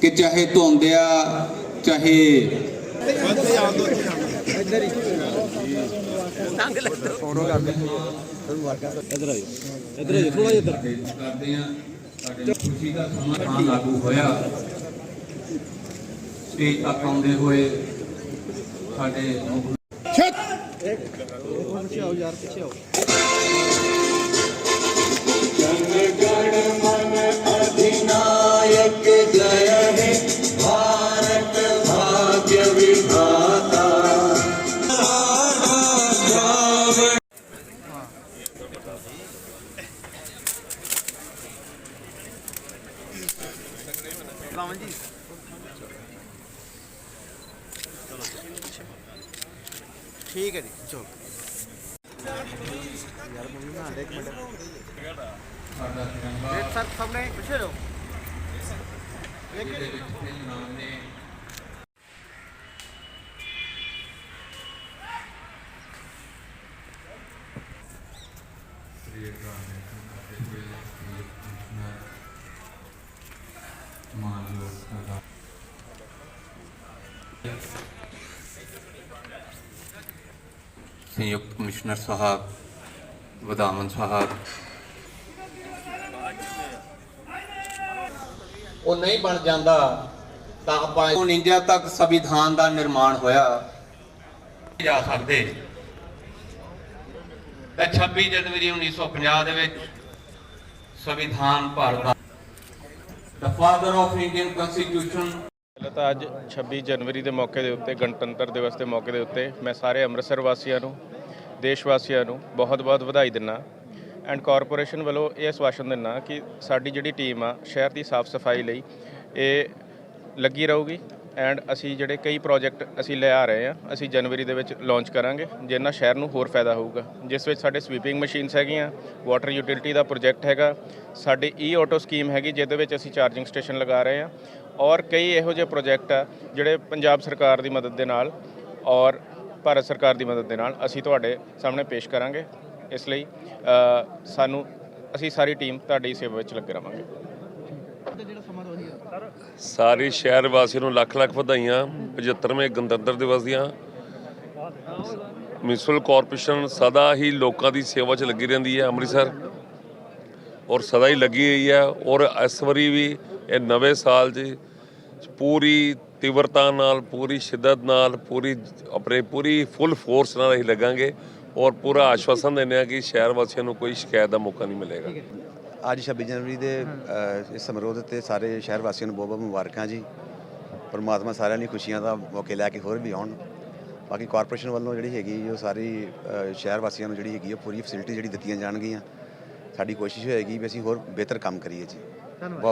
ਕਿ ਚਾਹੇ ਧੁੰਦਿਆ ਚਾਹੇ ਤੰਗ ਲੱਗਦਾ ਫੋਟੋ ਕਰਦੇ ਇਧਰ ਆਇਓ ਇਧਰ ਆਇਓ ਥੋੜਾ ਜਿਹਾ ਇਧਰ ਕਰਦੇ ਆ ਸਾਡੇ ਖੁਸ਼ੀ ਦਾ ਸਮਾਂ ਲਾਗੂ ਹੋਇਆ ਸਟੇਜ ਤੱਕ ਆਉਂਦੇ ਹੋਏ ਸਾਡੇ ਛੱਤ! ਪਿੱਛੇ ਆਓ ਯਾਰ ਪਿੱਛੇ ਆਓ ਜਨ ਗਣ ਮਨ ਅਧਿਨਾਇਕ ਜਯ ਠੀਕ ਹੈ ਜੀ ਚਲੋ। ਸਾਡਾ ਤਿਰੰਗਾ ਸਰ ਸਾਹਮਣੇ ਪਿੱਛੇ ਰਹੋ। ਵਿੱਚ ਤਿੰਨ ਨਾਮ ਨੇ ਸੰਯੁਕਤ ਕਮਿਸ਼ਨਰ ਸਾਹਿਬ ਵਧਾਮਨ ਸਾਹਿਬ। ਉਹ ਨਹੀਂ ਬਣ ਜਾਂਦਾ ਤਾਂ ਆਪਾਂ 49 ਤੱਕ ਸੰਵਿਧਾਨ ਦਾ ਨਿਰਮਾਣ ਹੋਇਆ। ਜਾ ਸਕਦੇ। ਤੇ 26 ਜਨਵਰੀ 1950 ਦੇ ਵਿੱਚ ਸੰਵਿਧਾਨ ਭਾਰਤ ਦਾ father of indian constitution ਪਹਿਲਾਂ ਤਾਂ ਅੱਜ 26 ਜਨਵਰੀ ਦੇ ਮੌਕੇ ਦੇ ਉੱਤੇ, ਗਣਤੰਤਰ ਦਿਵਸ ਦੇ ਮੌਕੇ ਦੇ ਉੱਤੇ ਮੈਂ ਸਾਰੇ ਅੰਮ੍ਰਿਤਸਰ ਵਾਸੀਆਂ ਨੂੰ, ਦੇਸ਼ ਵਾਸੀਆਂ ਨੂੰ ਬਹੁਤ-ਬਹੁਤ ਵਧਾਈ ਦਿੰਨਾ ਐਂਡ ਕਾਰਪੋਰੇਸ਼ਨ ਵੱਲੋਂ ਇਹ ਆਸ਼ਵਾਸਨ ਦਿੰਨਾ ਕਿ ਸਾਡੀ ਜਿਹੜੀ ਟੀਮ ਆ, ਸ਼ਹਿਰ ਦੀ ਸਾਫ਼ ਸਫ਼ਾਈ ਲਈ ਇਹ ਲੱਗੀ ਰਹੂਗੀ। ਐਂਡ ਅਸੀਂ ਜਿਹੜੇ ਕਈ ਪ੍ਰੋਜੈਕਟ ਅਸੀਂ ਲਿਆ ਰਹੇ ਆ, ਅਸੀਂ ਜਨਵਰੀ ਦੇ ਵਿੱਚ ਲਾਂਚ ਕਰਾਂਗੇ ਜਿਸ ਨਾਲ ਸ਼ਹਿਰ ਨੂੰ ਹੋਰ ਫਾਇਦਾ ਹੋਊਗਾ। ਜਿਸ ਵਿੱਚ ਸਾਡੇ ਸਵੀਪਿੰਗ ਮਸ਼ੀਨਸ ਹੈਗੀਆਂ ਵਾਟਰ ਯੂਟਿਲਿਟੀ ਦਾ ਪ੍ਰੋਜੈਕਟ ਹੈਗਾ, ਸਾਡੀ ਈ ਆਟੋ ਸਕੀਮ ਹੈਗੀ, ਜਿਹਦੇ ਵਿੱਚ ਅਸੀਂ ਚਾਰਜਿੰਗ ਸਟੇਸ਼ਨ ਲਗਾ ਰਹੇ ਆ। ਔਰ ਕਈ ਇਹੋ ਜਿਹੇ ਪ੍ਰੋਜੈਕਟ ਆ, ਜਿਹੜੇ ਪੰਜਾਬ ਸਰਕਾਰ ਦੀ ਮਦਦ ਦੇ ਨਾਲ ਔਰ ਭਾਰਤ ਸਰਕਾਰ ਦੀ ਮਦਦ ਦੇ ਨਾਲ ਅਸੀਂ ਤੁਹਾਡੇ ਸਾਹਮਣੇ ਪੇਸ਼ ਕਰਾਂਗੇ। ਇਸ ਲਈ ਸਾਨੂੰ, ਅਸੀਂ ਸਾਰੀ ਟੀਮ ਤੁਹਾਡੀ ਸੇਵਾ ਵਿੱਚ ਲੱਗੇ ਰਵਾਂਗੇ। ਸਾਰੇ ਸ਼ਹਿਰ ਵਾਸੀਆਂ ਨੂੰ ਲੱਖ ਲੱਖ ਵਧਾਈਆਂ 75ਵੇਂ ਗਣਤੰਤਰ ਦਿਵਸ ਦੀਆਂ। ਮਿਊਨਿਸਪਲ ਕਾਰਪੋਰੇਸ਼ਨ ਸਦਾ ਹੀ ਲੋਕਾਂ ਦੀ ਸੇਵਾ 'ਚ ਲੱਗੀ ਰਹਿੰਦੀ ਹੈ ਅੰਮ੍ਰਿਤਸਰ। ਔਰ ਸਦਾ ਹੀ ਲੱਗੀ ਹੋਈ ਹੈ। ਔਰ ਇਸ ਵਾਰੀ ਵੀ ਇਹ ਨਵੇਂ ਸਾਲ 'ਚ ਪੂਰੀ ਤੀਵਰਤਾ ਨਾਲ, ਪੂਰੀ ਸ਼ਿੱਦਤ ਨਾਲ, ਪੂਰੀ ਆਪਣੇ ਪੂਰੀ ਫੁੱਲ ਫੋਰਸ ਨਾਲ ਅਸੀਂ ਲੱਗਾਂਗੇ। ਔਰ ਪੂਰਾ ਆਸ਼ਵਾਸਨ ਦਿੰਦੇ ਹਾਂ ਕਿ ਸ਼ਹਿਰ ਵਾਸੀਆਂ ਨੂੰ ਕੋਈ ਸ਼ਿਕਾਇਤ ਦਾ ਮੌਕਾ ਨਹੀਂ ਮਿਲੇਗਾ। ਅੱਜ 26 ਜਨਵਰੀ ਦੇ ਇਸ ਸਮਾਰੋਹ ਦੇ ਉੱਤੇ ਸਾਰੇ ਸ਼ਹਿਰ ਵਾਸੀਆਂ ਨੂੰ ਬਹੁਤ ਬਹੁਤ ਮੁਬਾਰਕਾਂ ਜੀ। ਪਰਮਾਤਮਾ ਸਾਰਿਆਂ ਲਈ ਖੁਸ਼ੀਆਂ ਦਾ ਮੌਕੇ ਲੈ ਕੇ ਹੋਰ ਵੀ ਆਉਣ। ਬਾਕੀ ਕਾਰਪੋਰੇਸ਼ਨ ਵੱਲੋਂ ਜਿਹੜੀ ਹੈਗੀ ਉਹ ਸਾਰੀ ਸ਼ਹਿਰ ਵਾਸੀਆਂ ਨੂੰ ਜਿਹੜੀ ਹੈਗੀ ਉਹ ਪੂਰੀ ਫੈਸਿਲਿਟੀ ਜਿਹੜੀ ਦਿੱਤੀਆਂ ਜਾਣਗੀਆਂ। ਸਾਡੀ ਕੋਸ਼ਿਸ਼ ਹੋਏਗੀ ਵੀ ਅਸੀਂ ਹੋਰ ਬਿਹਤਰ ਕੰਮ ਕਰੀਏ ਜੀ। ਬਹੁਤ